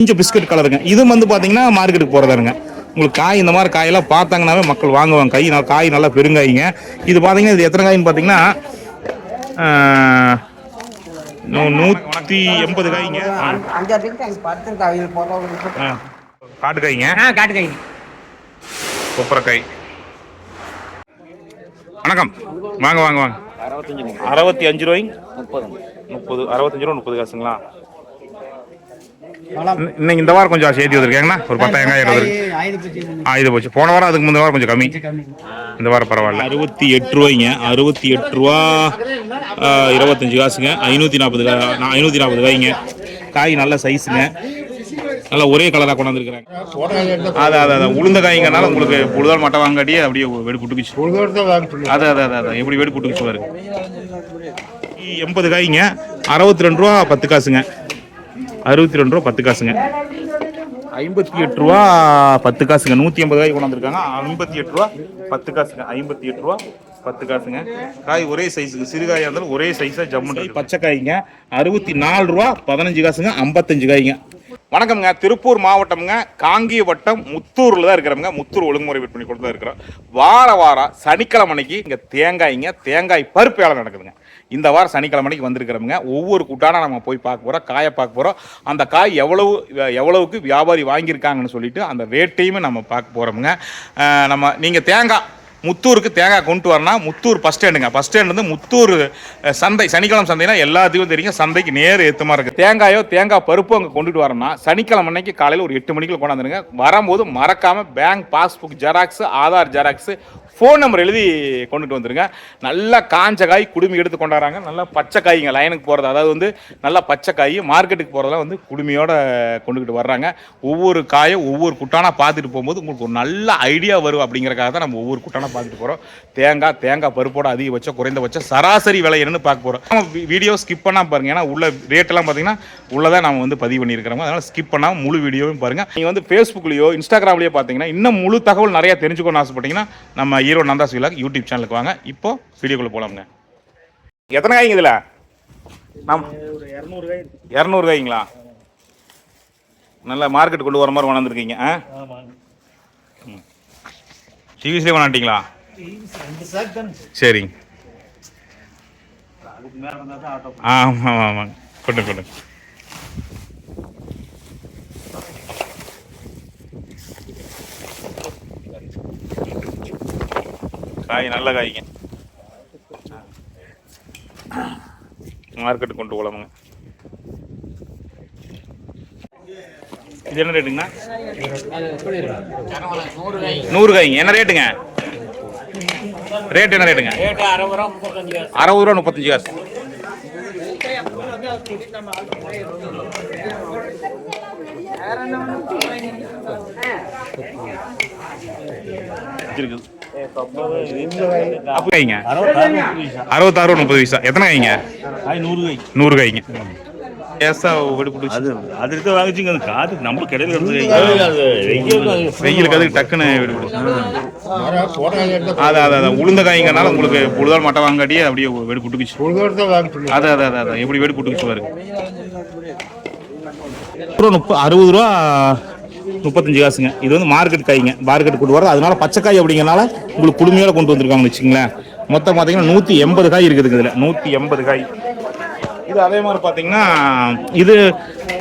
கொஞ்சம் பிஸ்கட் கலருங்க. இது வந்து பார்த்தீங்கன்னா மார்க்கெட்டுக்கு போகிறதாருங்க உங்களுக்கு காய் இந்த மாதிரி காயெல்லாம் பார்த்தாங்கன்னாவே மக்கள் வாங்குவாங்க. கை நல்லா- காய் நல்லா பெருங்காய்ங்க. இது பார்த்தீங்கன்னா இது எத்தனை காயின்னு பார்த்தீங்கன்னா நூற்றி எண்பது காய்ங்க. அஞ்சாறு பேருக்கு அங்கே படுத்துருக்கு அவங்க போட்டோ ஆ, காட்டு காய்ங்க ஆ காட்டு கை கொப்பரைக்காய். வணக்கம். வாங்க வாங்க வாங்க. அறுபத்தஞ்சு அறுபத்தி அஞ்சு ரூபாய்ங்க முப்பது. முப்பது அறுபத்தஞ்சு ரூபா முப்பது காசுங்களா? இன்னைக்கு இந்த வாரம் கொஞ்சம் சேர்த்து வந்திருக்காங்கண்ணா. ஒரு பத்தாயிரம் காய் இருபது ஆ இது போச்சு போன வாரம் அதுக்கு முந்தின வாரம் கொஞ்சம் கம்மி. இந்த வாரம் பரவாயில்ல. அறுபத்தி எட்டு ரூபாய்ங்க. அறுபத்தி எட்டு ரூபா இருபத்தஞ்சு காசுங்க. ஐநூற்றி நாற்பது கா ஐநூற்றி நாற்பது காய்ங்க காய் நல்ல சைஸுங்க நல்லா ஒரே கலராக கொண்டாந்துருக்குறாங்க. அது அது அது. உளுந்த காய்ங்கனால உங்களுக்கு புழுதால் மட்டை வாங்காட்டியே அப்படியே வெடி புட்டுக்குச்சு. அது அது அது அது. எப்படி வெடி புட்டுக்குச்சு பாருங்க. எண்பது காய்ங்க. அறுபத்தி ரெண்டு ரூபா பத்து காசுங்க. அறுபத்தி ரெண்டு ரூபா பத்து காசுங்க. ஐம்பத்தி எட்டு ரூபா பத்து காசுங்க. நூற்றி ஐம்பது காய் கொண்டாந்துருக்காங்க. ஐம்பத்தி எட்டு ரூபா பத்து காசுங்க. ஐம்பத்தி எட்டு ரூபா பத்து காசுங்க. காய் ஒரே சைஸுக்கு சிறுகாயாக இருந்தாலும் ஒரே சைஸாக ஜம்மு பச்சை காய்ங்க. அறுபத்தி நாலு ரூபா பதினஞ்சு காசுங்க. ஐம்பத்தஞ்சு காய்ங்க. வணக்கம்ங்க. திருப்பூர் மாவட்டம்ங்க. காங்கிய வட்டம் முத்தூரில் தான் இருக்கிறவங்க முத்தூர் ஒழுங்குமுறை விற்பனை கொண்டு தான் இருக்கிறோம். வார வாரம் சனிக்கிழமை அன்னைக்கு இங்கே தேங்காய்ங்க தேங்காய் பருப்பு வேலை நடக்குதுங்க. இந்த வாரம் சனிக்கிழமை அன்னைக்கு வந்திருக்கிறவங்க ஒவ்வொரு கூட்டான நம்ம போய் பார்க்க போகிறோம் காயை பார்க்க போகிறோம் அந்த காய் எவ்வளவு எவ்வளவுக்கு வியாபாரி வாங்கியிருக்காங்கன்னு சொல்லிட்டு அந்த ரேட்டையுமே நம்ம பார்க்க போகிறோமுங்க நம்ம நீங்கள் தேங்காய் முத்தூருக்கு தேங்காய் கொண்டு வரனா முத்தூர் பஸ் ஸ்டாண்டுங்க பஸ் ஸ்டாண்ட் வந்து முத்தூர் சந்தை சனிக்கிழமை சந்தைனா எல்லாத்துக்கும் தெரியும். சந்தைக்கு நேர் ஏத்தமா இருக்குது தேங்காயோ தேங்காய் பருப்பு அங்கே கொண்டுட்டு வரணும்னா சனிக்கிழமை அன்னைக்கு காலையில் ஒரு எட்டு மணிக்குள்ள கொண்டாந்துருங்க வரும்போது மறக்காமல் bank passbook xerox Aadhaar xerox phone number எழுதி கொண்டுட்டு வந்துருங்க. நல்லா காஞ்ச காய் குடுமி எடுத்து கொண்டாடுறாங்க. நல்லா பச்சை காய்ங்க. லைனுக்கு போகிறது அதாவது வந்து நல்லா பச்சை காய் மார்க்கெட்டுக்கு போகிறதெல்லாம் வந்து குடுமையோட கொண்டுக்கிட்டு வர்றாங்க. ஒவ்வொரு காயும் ஒவ்வொரு குட்டானாக பார்த்துட்டு போகும்போது உங்களுக்கு ஒரு நல்ல ஐடியா வரும் அப்படிங்கிறக்காக தான் நம்ம ஒவ்வொரு குட்டானா பார்த்துட்டு போகிறோம் தேங்காய் தேங்காய் பருப்போட அதிகபட்சம் குறைந்தபட்சம் சராசரி விலை என்னன்னு பார்க்க போகிறோம் நம்ம வீடியோ ஸ்கிப் பண்ணால் பாருங்கள் ஏன்னா உள்ள ரேட்டெல்லாம் பார்த்தீங்கன்னா உள்ளதான் நம்ம வந்து பதிவு பண்ணியிருக்கிறோம். அதனால் ஸ்கிப் பண்ணாமல் முழு வீடியோவும் பாருங்கள் நீங்கள் வந்து ஃபேஸ்புக்லேயோ இன்ஸ்டாகிராம்லேயோ பார்த்தீங்கன்னா இன்னும் முழு தகவல் நிறையா தெரிஞ்சுக்கணும்னு ஆசைப்பட்டீங்கன்னா நம்ம ஈரோ நந்தா சுவிலாக் யூடியூப் சேனலுக்கு வாங்க. இப்போ வீடியோக்குள்ளே போகலாம்ங்க எத்தனை காய்ங்க இதில்? நம் இரநூறு காய்ங்களா? நல்லா மார்க்கெட் கொண்டு வர மாதிரி கொண்டாந்துருக்கீங்க ஆ? டிவிஸ்லேயே பண்ணாட்டிங்களா சரிங்க ஆமாம் ஆமாம் கொண்டு கொண்டு காய் நல்ல காய்ங்க. மார்க்கெட்டு கொண்டு போகலாமுங்க இது என்ன ரேட்டுங்கண்ணா? நூறு காய்ங்க. என்ன ரேட்டுங்க? ரேட் என்ன ரேட்டுங்க? அறுபது ரூபா முப்பத்தஞ்சு காசு. அறுபத்தாறு முப்பது பைசா. எத்தனை காய்ங்க. நூறு காய்ங்க. அது அது இருக்க வாங்கிச்சிங்க அது காது நம்ம கிடையில வெயிலுக்கு அதுக்கு டக்குன்னு வெடிப்புடு அது அது அது உளுந்த காய்ங்கனால உங்களுக்கு புழுதால் மட்டை வாங்காட்டியே அப்படியே வெடி புட்டுக்குச்சு அது அது அது அது எப்படி வெடி புட்டுக்குச்சு பாருங்க. ரூபா முப்ப அறுபது ரூபா முப்பத்தஞ்சு காசுங்க. இது வந்து மார்க்கெட் காய்ங்க. மார்க்கெட் கொண்டு வரது அதனால பச்சை காய் அப்படிங்கறனால உங்களுக்கு குளுமையோட கொண்டு வந்திருக்காங்கன்னு வச்சுங்களேன் மொத்தம் பார்த்தீங்கன்னா நூற்றி எண்பது காய் இருக்குதுங்க இதில். நூற்றி எண்பது காய். இது அதே மாதிரி பார்த்தீங்கன்னா இது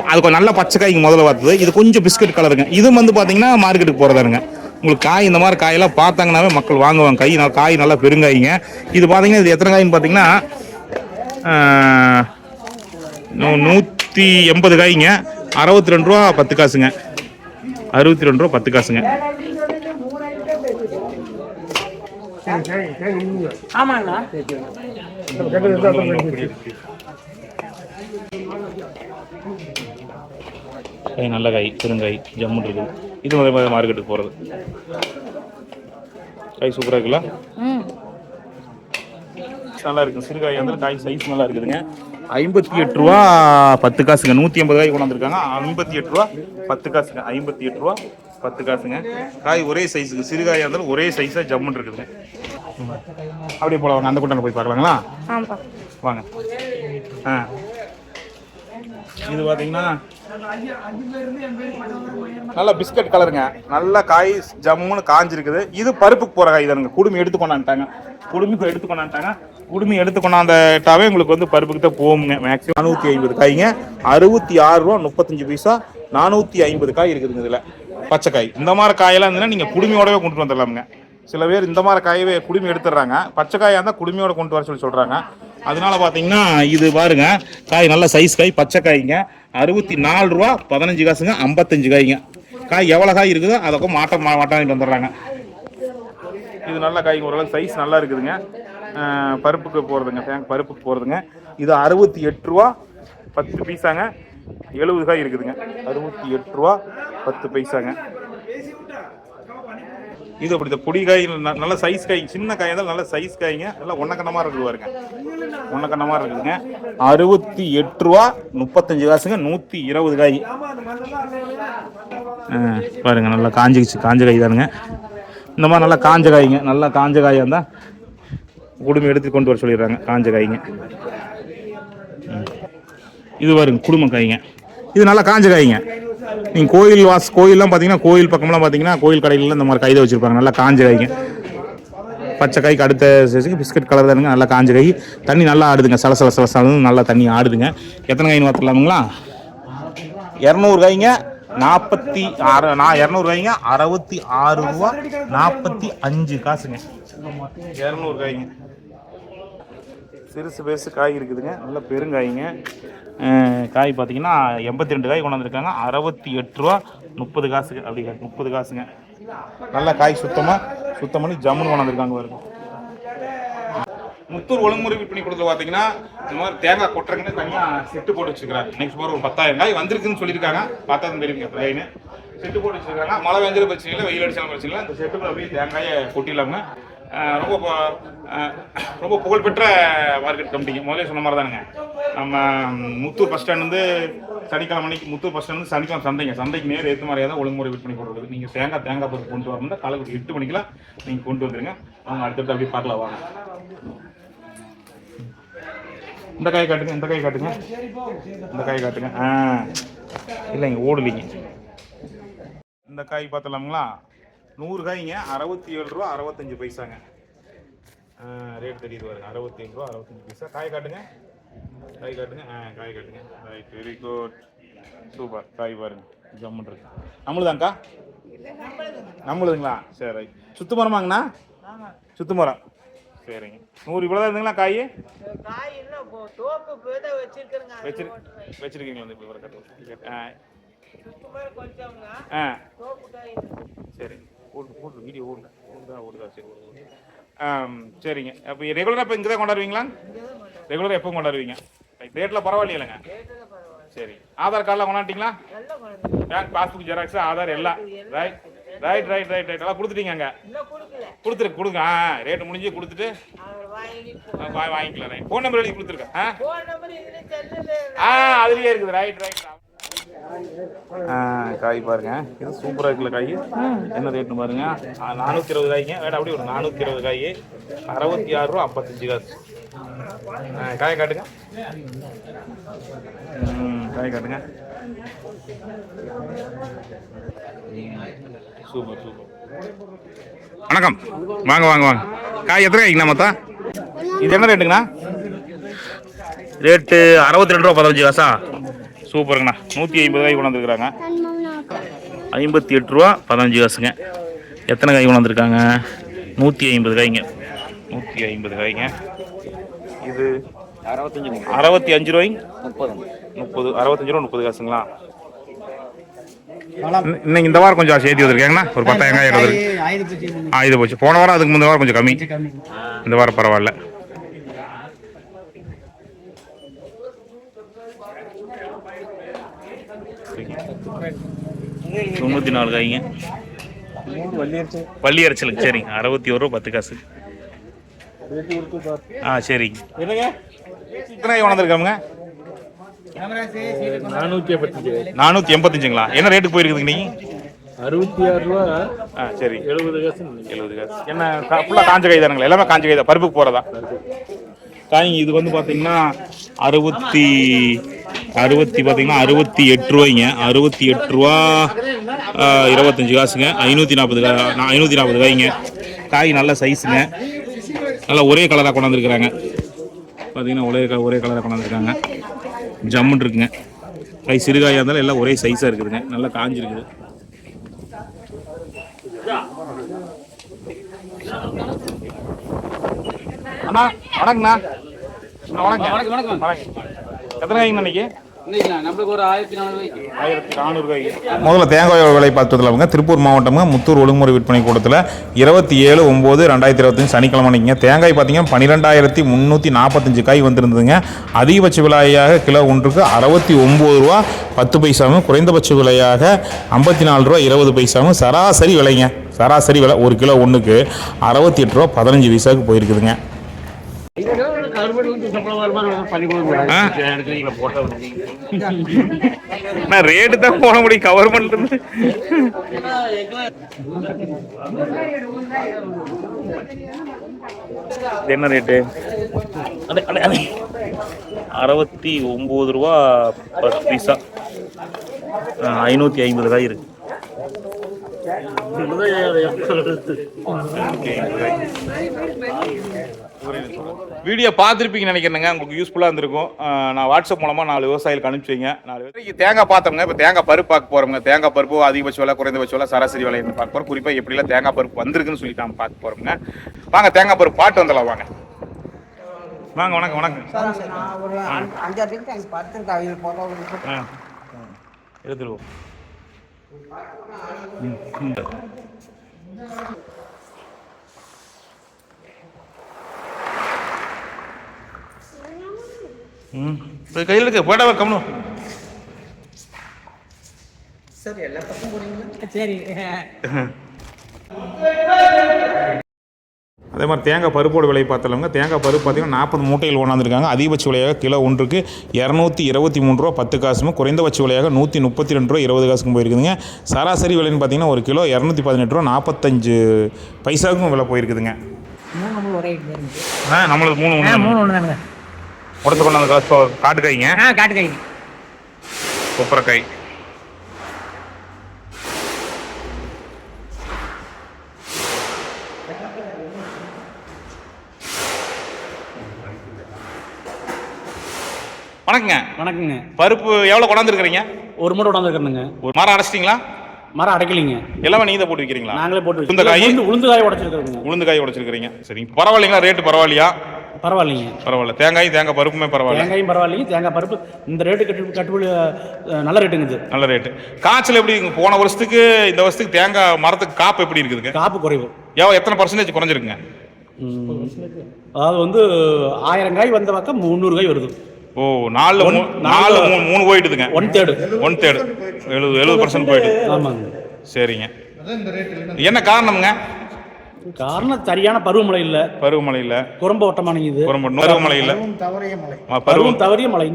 அது கொஞ்சம் நல்ல பச்சை காய்க்கு முதல்ல பார்த்தது இது கொஞ்சம் பிஸ்கட் கலருங்க இது வந்து பார்த்தீங்கன்னா மார்க்கெட்டுக்கு போகிறதாருங்க உங்களுக்கு காய் இந்த மாதிரி காயெல்லாம் பார்த்தாங்கன்னாவே மக்கள் வாங்குவாங்க கை நல்லா- காய் நல்லா பெருங்காய்ங்க. இது பார்த்தீங்கன்னா இது எத்தனை காயின்னு பார்த்தீங்கன்னா நூற்றி எண்பது காய்ங்க. அறுபத்தி ரெண்டு ரூபா பத்து காசுங்க. அறுபத்தி ரெண்டு ரூபா பத்து காசுங்க. ஆமாங்கண்ணா காய் நல்ல காய் பெருங்காய் ஜம்முன் இருக்குது. இது அதே மாதிரி மார்க்கெட்டுக்கு போகிறது காய் சூப்பராக இருக்குல்ல? நல்லா இருக்கு. சிறுகாய் வந்து காய் சைஸ் நல்லா இருக்குதுங்க. ஐம்பத்தி எட்டு ரூபா பத்து காசுங்க. நூற்றி ஐம்பது காய் கொண்டாந்துருக்காங்க. ஐம்பத்தி எட்டு ரூபா பத்து காசுங்க. ஐம்பத்தி எட்டு ரூபா பத்து காசுங்க. காய் ஒரே சைஸுக்கு சிறுகாயாக இருந்தாலும் ஒரே சைஸாக ஜம்முன் இருக்குதுங்க. அப்படியே போல வாங்க அந்த கூட்டம் போய் பார்க்கலாங்களா? வாங்க. ஆ. இது பார்த்தீங்கன்னா நல்ல பிஸ்கட் கலருங்க. நல்ல காய் ஜம்முன்னு காஞ்சிருக்குது. இது பருப்புக்கு போகிற காய் தானுங்க. குடுமி எடுத்து கொண்டாந்துட்டாங்க குடுமி எடுத்து கொண்டாந்துட்டாங்க குடுமி எடுத்து கொண்டாந்துட்டாவே உங்களுக்கு வந்து பருப்புக்கு தான் போகுங்க மேக்ஸிமம் நானூற்றி ஐம்பது காய்ங்க. அறுபத்தி ஆறு ரூபா முப்பத்தஞ்சு பைசா நானூற்றி ஐம்பது காய் இருக்குதுங்க இதில். பச்சை காய். இந்த மாதிரி காயெல்லாம் இருந்ததுன்னா நீங்கள் குடுமையோடவே கொண்டு வந்துடலாமுங்க. சில பேர் இந்த மாதிரி காயவே குடுமி எடுத்துடுறாங்க. பச்சைக்காயாக இருந்தால் குடுமையோட கொண்டு வர சொல்லி சொல்கிறாங்க அதனால பார்த்தீங்கன்னா இது பாருங்க காய் நல்ல சைஸ் காய் பச்சை காய்ங்க. அறுபத்தி நாலு ரூபா பதினஞ்சு காசுங்க ஐம்பத்தஞ்சு காய்ங்க. காய் எவ்வளோ காய் இருக்குதோ அதற்கும் மாட்டம் மா- வந்துடுறாங்க. இது நல்ல காய் ஓரளவுக்கு சைஸ் நல்லா இருக்குதுங்க. பருப்புக்கு போகிறதுங்க தேங்க் பருப்புக்கு போகிறதுங்க இது அறுபத்தி எட்டு ரூபா பத்து பைசாங்க. எழுபது காய் இருக்குதுங்க. அறுபத்தி எட்டு ரூபா பத்து பைசாங்க. இது அப்படி இந்த பொடி காய் ந- நல்ல சைஸ் காய் சின்ன காய் இருந்தாலும் நல்ல சைஸ் காய்ங்க. நல்லா ஒன்னக்கண்ணமாக இருக்குது பாருங்க. ஒன்னக்கண்ணமாக இருக்குதுங்க அறுபத்தி எட்டு ரூபா முப்பத்தஞ்சு காசுங்க நூற்றி இருபது காய். ஆ, பாருங்க நல்லா காஞ்சிக்கிச்சு காஞ்ச காய் தானுங்க. இந்த மாதிரி நல்லா காஞ்ச காய்ங்க நல்லா காஞ்ச காயாக இருந்தால் குடும்பம் எடுத்து கொண்டு வர சொல்லிடுறாங்க காஞ்ச காய்ங்க. இது பாருங்க குடும்ப காய்ங்க. இது நல்லா காஞ்ச காய்ங்க. நீங்கள் கோயில் வாஸ் கோயிலெலாம் பார்த்தீங்கன்னா கோயில் பக்கம்லாம் பார்த்தீங்கன்னா கோயில் கடையில இந்த மாதிரி கைதை வச்சுருப்பாங்க. நல்லா காஞ்ச காய்ங்க. பச்சை காய்க்கு அடுத்த சைஸுக்கு பிஸ்கட் கலர் தானுங்க நல்லா காஞ்ச காய். தண்ணி நல்லா ஆடுதுங்க. சல சல சல சலு நல்லா தண்ணி ஆடுதுங்க. எத்தனை காய்னு பார்த்துடலாமுங்களா இரநூறு காய்ங்க நாற்பத்தி ஆறு நான் இரநூறு காய்ங்க அறுபத்தி ஆறு ரூபா நாற்பத்தி அஞ்சு காசுங்க. இரநூறு காய்ங்க. சிறுசு பெருசு காய் இருக்குதுங்க. நல்ல பெருங்காய்ங்க. காய் பார்த்தீங்கன்னா எண்பத்தி ரெண்டு காய் கொண்டாந்துருக்காங்க. அறுபத்தி எட்டு ரூபா முப்பது காசுங்க. அப்படி முப்பது காசுங்க. நல்ல காய் சுத்தமாக சுத்தம் பண்ணி ஜம்முன்னு கொண்டாந்துருக்காங்க பாருங்க. முத்தூர் ஒழுங்குமுறை விற்பனை கொடுத்து பார்த்தீங்கன்னா இந்த மாதிரி தேங்காய் கொட்டுறதுன்னு தனியாக செட்டு போட்டு வச்சுருக்காரு நெக்ஸ்ட் போகிற ஒரு பத்தாயிரம் காய் வந்திருக்குன்னு சொல்லியிருக்காங்க. பார்த்தா தான் தெரியுங்க லைனு செட்டு போட்டு வச்சுருக்காங்க. மழை வெஞ்சிலும் பிரச்சனை இல்லை வெயில் அடிச்சாலும் பிரச்சனை இல்லை. இந்த செட்டுக்குள்ள அப்படியே தேங்காயை கொட்டிடலாங்க. ரொம்ப ரொம்ப புகழ்பெற்ற மார்க்கெட் கமிட்டிங்க முதல்ல சொன்ன மாதிரி தானுங்க நம்ம முத்தூர் பஸ் ஸ்டாண்ட்லேருந்து சனிக்கிழமை அன்னைக்கு முத்தூர் பஸ் ஸ்டாண்ட் சனிக்கிழமை சந்தைங்க. சந்தைக்கு நேர் ஏற்ற மாதிரியாக தான் ஒழுங்குமுறை விற்பனை போடுறது நீங்கள் தேங்காய் தேங்காய் பருப்பு கொண்டு வரணும்னா காலைக்கு எட்டு மணிக்கெல்லாம் நீங்கள் கொண்டு வந்துடுங்க அவங்க அடுத்தடுத்து அப்படியே பார்க்கலாம் வாங்க. இந்த காய் காட்டுங்க இந்த காய் காட்டுங்க. இந்த காய் காட்டுங்க. ஆ. இல்லைங்க ஓடலிங்க. இந்த காய் பார்த்தலாமுங்களா நூறு காய்ங்க அறுபத்தி ஏழு ரூபா அறுபத்தஞ்சு பைசாங்க. ரேட் தெரியுது பாருங்க. அறுபத்தி ஏழு ரூபா அறுபத்தஞ்சு பைசா. காய் காட்டுங்க. காய் காட்டுங்க. ஆ காய் காட்டுங்க. ரைட் வெரி குட் சூப்பர் காய் பாருங்க. ஜம்முன் இருக்கு. நம்மளுதாங்க்கா நம்மளுதுங்களா? சரி ரைட் சுத்து மரமாங்கண்ணா சுத்து மரம் சரிங்க. நூறு இவ்வளோ தான் இருந்துங்களா காய் காய் இப்போ தோப்பு வச்சிருக்கிறேங்க. வச்சிரு வச்சிருக்கீங்களா இப்போ ஆ. ஆ சரி. ஓடு ஓடு வீடியோ ஓடுதா ஓடுதா சரி சரிங்க. அப்போ ரெகுலராக இப்போ இங்கே தான் கொண்டாடுவீங்களா ரெகுலராக எப்போ கொண்டாடுவீங்க? டேட்டில் பரவாயில்லைங்க சரி. ஆதார் கார்டெலாம் கொண்டாட்டிங்களா பேங்க் பாஸ்புக் ஜெராக்ஸ் ஆதார் எல்லாம். Right right right right right எல்லாம் கொடுத்துட்டீங்க அங்கே. கொடுத்துரு கொடுங்க. ஆ ரேட்டு முடிஞ்சு கொடுத்துட்டு வாங்கிக்கலாம் ரைட் ஃபோன் நம்பர் எழுதி கொடுத்துருக்கேன். ஆ? அதுலயே இருக்குது. ரைட் ரைட் காய் பாருங்க. இது சூப்பராக இருக்குல்ல காய்? என்ன ரேட்னு பாருங்க. நானூற்றி இருபது காய்ங்க. வேட அப்படி ஒரு நானூற்றி இருபது காய். அறுபத்தி ஆறு ரூபா ஐம்பத்தஞ்சு காசு. காய் காட்டுங்க. ம், காய் காட்டுங்க. Super super. வணக்கம். வாங்க வாங்க வாங்க. காய் எத்தனை காய்ங்கண்ணா மொத்தம்? இது என்ன ரேட்டுங்கண்ணா ரேட்டு அறுபத்தி ரெண்டு ரூபா பதினஞ்சு காசா? சூப்பருங்கண்ணா. நூற்றி ஐம்பது காய் கொண்டாந்துருக்குறாங்க. ஐம்பத்தி எட்டு ரூபா பதினஞ்சு காசுங்க. எத்தனை காய் கொண்டாந்துருக்காங்க? நூற்றி ஐம்பது காய்ங்க. நூற்றி ஐம்பது காய்ங்க. இது அறுபத்தஞ்சு அறுபத்தி அஞ்சு ரூபாய்ங்க முப்பது. முப்பது அறுபத்தஞ்சு ரூபா முப்பது காசுங்களா? இன்ன- இன்னைக்கு இந்த வாரம் கொஞ்சம் சேர்த்து வந்திருக்கேங்கண்ணா. ஒரு பத்தாயிரம் காய் இருபது ஆயுத போச்சு. போன வாரம் அதுக்கு முந்தின வாரம் கொஞ்சம் கம்மி. இந்த வாரம் பரவாயில்ல. தொண்ணூற்றி நாலு காய்ங்க பள்ளி அரைச்சலுக்கு சரிங்க அறுபத்தி ஒரு ரூபா பத்து காசு. ஆ சரிங்க என்னங்க? எத்தனை காய் வளர்ந்துருக்காமுங்க? நானூற்றி எண்பத்தஞ்சு நானூற்றி எண்பத்தஞ்சுங்களா? என்ன ரேட்டுக்கு போயிருக்குதுங்க நீங்கள் அறுபத்தி ஆறு ரூபா ஆ சரி. எழுபது காசு. எழுபது காசு என்ன ஃபுல்லாக காஞ்ச காய் தானுங்களா? எல்லாமே காஞ்ச காய் தான். பருப்புக்கு போகிறதா காய் இது வந்து பார்த்தீங்கன்னா அறுபத்தி அறுபத்தி பார்த்தீங்கன்னா அறுபத்தி எட்டு ரூபாய்ங்க. அறுபத்தி எட்டு ரூபா இருபத்தஞ்சி காசுங்க. ஐநூற்றி நாற்பது கா ஐநூற்றி நாற்பது காய்ங்க. காய் நல்ல சைஸுங்க நல்லா ஒரே கலராக கொண்டாந்துருக்குறாங்க. பார்த்தீங்கன்னா ஒரே க- ஒரே கலராக கொண்டாந்துருக்காங்க. ஜம்முன் இருக்குங்க. காய் சிறுகாயாக இருந்தாலும் எல்லாம் ஒரே சைஸாக இருக்குதுங்க. நல்லா காஞ்சிருக்குது. அண்ணா வணக்கண்ணா வணக்கம். வணக்கம் வணக்கம். எத்தனை காய்ங்க இன்னைக்கு முதல்ல தேங்காய் விலை பார்த்துலாமுங்க திருப்பூர் மாவட்டமுங்க முத்தூர் ஒழுங்குமுறை விற்பனை கூடத்தில் இருபத்தி ஏழு ஒம்பது ரெண்டாயிரத்தி இருபத்தஞ்சு சனிக்கிழமை அன்னைக்குங்க. தேங்காய் பார்த்தீங்கன்னா பன்னிரெண்டாயிரத்தி முந்நூற்றி நாற்பத்தஞ்சு காய் வந்திருந்ததுங்க. அதிகபட்ச விலையாக கிலோ ஒன்றுக்கு அறுபத்தி ஒம்பது ரூபா பத்து பைசாவும் குறைந்தபட்ச விலையாக ஐம்பத்தி நாலு ரூபா இருபது பைசாவும் சராசரி விலைங்க. சராசரி விலை ஒரு கிலோ ஒன்றுக்கு அறுபத்தி எட்டு ரூபா பதினஞ்சு பைசாவுக்கு போயிருக்குதுங்க? நான் ரேட்டு தான் போட முடியும் கவர் பண்ணுறது இது என்ன ரேட்டு அடே, அடே, அடே. அறுபத்தி ஒம்பது ரூபா பத்து பைசா ஐநூற்றி ஐம்பது காய் இருக்கு. வீடியோ பார்த்துருப்பீங்கன்னு நினைக்கிறேங்க உங்களுக்கு யூஸ்ஃபுல்லாக இருந்திருக்கும். நான் வாட்ஸ்அப் மூலமாக நாலு விவசாயிகள் அனுப்பிச்சு வைங்க. நாலு விவசாயிக்கு தேங்காய் பார்த்தோம்ங்க. இப்போ தேங்காய் பருப்பு பார்க்க போகிறோங்க தேங்காய் பருப்பு அதிகபட்ச விலை குறைந்தபட்ச விலை சராசரி விலைன்னு பார்க்க போகிறோம் குறிப்பாக எப்படிலாம் தேங்காய் பருப்பு வந்திருக்குன்னு சொல்லி நம்ம பார்க்க போகிறோங்க வாங்க தேங்காய் பருப்பு பாட்டு வந்துடலாம். வாங்க. வாங்க வணக்கம் வணக்கம். நான் ஒரு அஞ்சு- அஞ்சாறு பேருக்கு அங்கே பார்த்துருக்கேன் அவங்க போட்டோ ஆ எடுத்துருவோம் ம். இப்போ கையில் இருக்கு போட்டா கம்னு. சார் எல்லா பக்கம் போறீங்களா சரி. அதே மாதிரி தேங்காய் பருப்போட விலை பார்த்தலவங்க தேங்காய் பருப்பு பார்த்தீங்கன்னா நாற்பது மூட்டைகள் கொண்டாந்துருக்காங்க. அதிகபட்ச விலையாக கிலோ ஒன்றுக்கு இரநூத்தி இருபத்தி மூணு ரூபா பத்து காசும் குறைந்தபட்ச விலையாக நூற்றி முப்பத்தி ரெண்டு ரூபா இருபது காசுக்கும் போயிருக்குதுங்க. சராசரி விலைன்னு பார்த்தீங்கன்னா ஒரு கிலோ இரநூத்தி பதினெட்டு ரூபா நாற்பத்தஞ்சு பைசாவுக்கும் விலை போயிருக்குதுங்க. ஆ நம்மளுக்கு மூணு மூணு ஒன்று தானுங்க. உடத்து கொண்டாந்து காசு காட்டு காய்ங்க ஆ காட்டு கை. கொப்பரைக்காய் வணக்கங்க. வணக்கங்க. பருப்பு எவ்வளோ கொண்டாந்துருக்கிறீங்க? ஒரு மூட்டை கொண்டாந்துருக்கணுங்க ஒரு மரம் அடைச்சிட்டிங்களா? மரம் அடைக்கலிங்க. எல்லாமே நீங்க தான் போட்டு விற்கிறீங்களா நாங்களே போட்டு உளுந்த காய்? உளுந்து காய் உடைச்சிருக்கிறோங்க உளுந்து காய் உடைச்சிருக்கிறீங்க. சரிங்க. பரவாயில்லைங்களா? ரேட்டு பரவாயில்லையா? பரவாயில்லைங்க. பரவாயில்ல. தேங்காய் தேங்காய் பருப்புமே பரவாயில்ல. தேங்காயும் பரவாயில்லைங்க தேங்காய் பருப்பு. இந்த ரேட்டு கட்டு கட்டுப்படி நல்ல ரேட்டுங்க இது. நல்ல ரேட்டு காய்ச்சல் எப்படி போன வருஷத்துக்கு இந்த வருஷத்துக்கு தேங்காய் மரத்துக்கு காப்பு எப்படி இருக்குதுங்க காப்பு குறைவு. எவ்வளோ எத்தனை பர்சன்டேஜ் குறைஞ்சிருக்குங்க. அதாவது வந்து ஆயிரம் காய் வந்த பக்கம் முந்நூறு காய் வருது. ஓ நாலு நாலு- மூணு மூணு போயிட்டுதுங்க. ஒன் தேர்டு ஒன் தேர்டு எழுபது எழுபது பர்சன்ட் போயிட்டு. ஆமாங்க. சரிங்க. என்ன காரணம்ங்க? காரணம் சரியான பருவமழை இல்லை. பருவமழை இல்ல. குறும்ப ஓட்டமானங்க இது பருவமழை இல்ல. தவறைய மலை ஆ, பருவம் தவறிய மழை.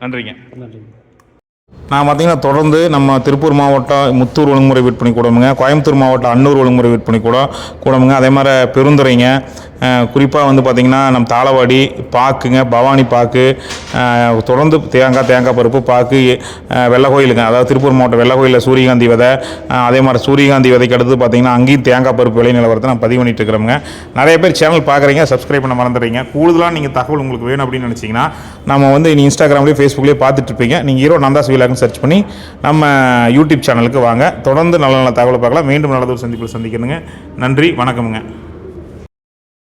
நன்றிங்க. நன்றிங்க. நான் பார்த்தீங்கன்னா தொடர்ந்து நம்ம திருப்பூர் மாவட்டம் முத்தூர் ஒழுங்குமுறை விற்பனை கூடமுங்க கோயம்புத்தூர் மாவட்டம் அன்னூர் ஒழுங்குமுறை விற்பனை கூட கூடமுங்க. அதே மாதிரி பெருந்துறைங்க குறிப்பாக வந்து பார்த்திங்கன்னா நம்ம தாளவாடி பாக்குங்க பவானி பாக்கு தொடர்ந்து தேங்காய் தேங்காய் பருப்பு பாக்கு வெள்ளை கோயிலுங்க அதாவது திருப்பூர் மாவட்டம் வெள்ளை கோயிலில் சூரியகாந்தி விதை அதே மாதிரி சூரியகாந்தி விதைக்கு அடுத்து பார்த்தீங்கன்னா அங்கேயும் தேங்காய் பருப்பு விலை நிலவரத்தை நான் பதிவு பண்ணிட்டு இருக்கிறோங்க நிறைய பேர் சேனல் பார்க்குறீங்க சப்ஸ்கிரைப் பண்ண மறந்துடுறீங்க. கூடுதலாக நீங்கள் தகவல் உங்களுக்கு வேணும் அப்படின்னு நினச்சிங்கன்னா நம்ம வந்து நீ இன்ஸ்டாகிராம்லேயே ஃபேஸ்புக்லேயே பார்த்துட்ருப்பீங்க நீங்கள் ஹீரோ நந்தாஸ் வீலாக்னு சர்ச் பண்ணி நம்ம யூடியூப் சேனலுக்கு வாங்க. தொடர்ந்து நல்ல நல்ல தகவலை பார்க்கலாம். மீண்டும் நல்லதொரு சந்திப்பில் சந்திக்கணுங்க நன்றி வணக்கமுங்க.